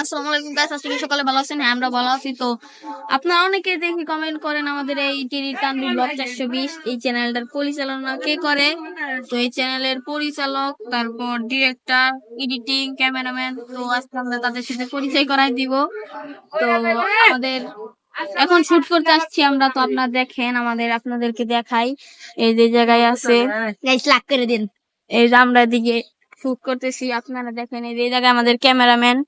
আসসালামু আলাইকুম গাইস আজকে সকালে ভালো আছেন। হ্যাঁ আমরা ভালো আছি তো। আপনারা অনেকে দেখি কমেন্ট করেন আমাদের এই টিভি তানভি ব্লগ চারশো বিশ এই চ্যানেলটার পরিচালনা কে করে? তো এই চ্যানেলের পরিচালক তারপর ডিরেক্টর এডিটিং ক্যামেরাম্যান তো আজকে আমরা তাদের সাথে পরিচয় করাই দিব। তো আমাদের এখন শুট করতে আসছি আমরা তো আপনারা দেখেন আমাদের আপনাদেরকে দেখাই। এই যে জায়গায় আছে। লাক করে দিন। এই যে আমরা এদিকে শুট করতেছি আপনারা দেখেন এই যে জায়গায় আমাদের ক্যামেরাম্যান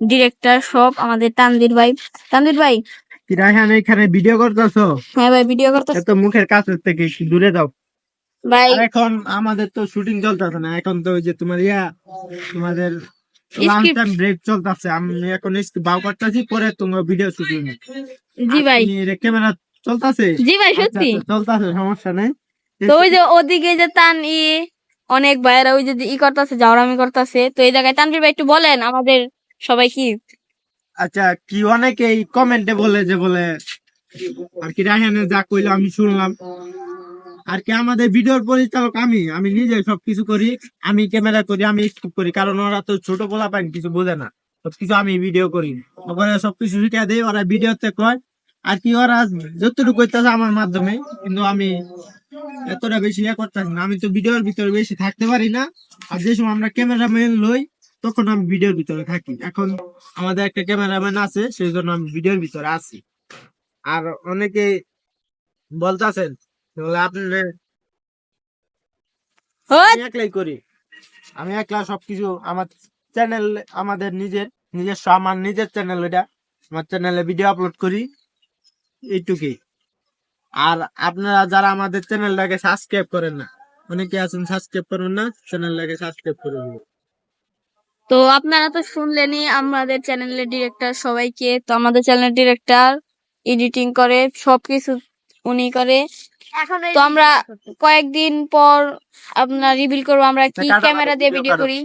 ডিরেক্টর সব আমাদের তানভীর ভাই। তানভীর ভাই? কি রায়হান এখানে ভিডিও করতেছো? হ্যাঁ ভাই ভিডিও করতে এত মুখের কাছে থেকে একটু দূরে দাও ভাই এখন আমাদের তো শুটিং চলতেছে না। এখন তো ওই যে তোমার ইয়া তোমাদের ব্রেক চলতেছে। আমি এখন একটু বাউ করতেছি পরে তোমার ভিডিও শুটিং জি ভাই। ক্যামেরা চলতেছে? জি ভাই সত্যি। চলতেছে সমস্যা নেই। তো ওই যে ওদিকে যে তান ই অনেক ভাইয়েরা ওই যে ই করতেছে জাউরামি করতেছে। তো এই জায়গায় তানভীর ভাই একটু বলেন আমাদের সবাই কি? আচ্ছা কি অনেকেই কমেন্টে বলে যে বলে, আর কি রায়হানে যা কইলো আমি শুনলাম। আর কি আমাদের ভিডিওর পরিচালক আমি আমি নিজে সবকিছু করি, আমি ক্যামেরা করি, আমি স্কুপ করি, কারণ ওরা তো ছোট পোলা পাইন কিছু বোঝে না। সবকিছু আমি ভিডিও করি। ওরা সবকিছু শিখা দেয়, ওরা ভিডিওতে কয়। আর কি ওরা যতটুকু করতেছে আমার মাধ্যমে, কিন্তু আমি এতটা বেশি ইয়ে করতেছি না। আমি তো ভিডিওর ভিতরে বেশি থাকতে পারি না। আর যে সময় আমরা ক্যামেরা ক্যামেরাম্যান লই তখন আমি ভিডিওর ভিতরে থাকি। এখন আমাদের একটা ক্যামেরাম্যান আছে সেই জন্য আমি ভিডিওর ভিতরে আছি। আর অনেকে বলতেছেন আপনি হ্যাঁ, একলাই করি। আমি একলা সবকিছু আমার চ্যানেল আমাদের নিজের নিজস্ব আমার নিজের চ্যানেল এটা। আমার চ্যানেলে ভিডিও আপলোড করি এইটুকুই। আর আপনারা যারা আমাদের চ্যানেলটাকে সাবস্ক্রাইব করেন না অনেকে আছেন সাবস্ক্রাইব করেন না চ্যানেলটাকে সাবস্ক্রাইব করে তো আপনারা তো শুনলেনই আমাদের চ্যানেলের ডিরেক্টর সবাইকে। তো আমাদের চ্যানেলের ডিরেক্টর এডিটিং করে সবকিছু উনি করে। তো আমরা কয়েকদিন পর আপনার রিভিল করব আমরা কি ক্যামেরা দিয়ে ভিডিও করি।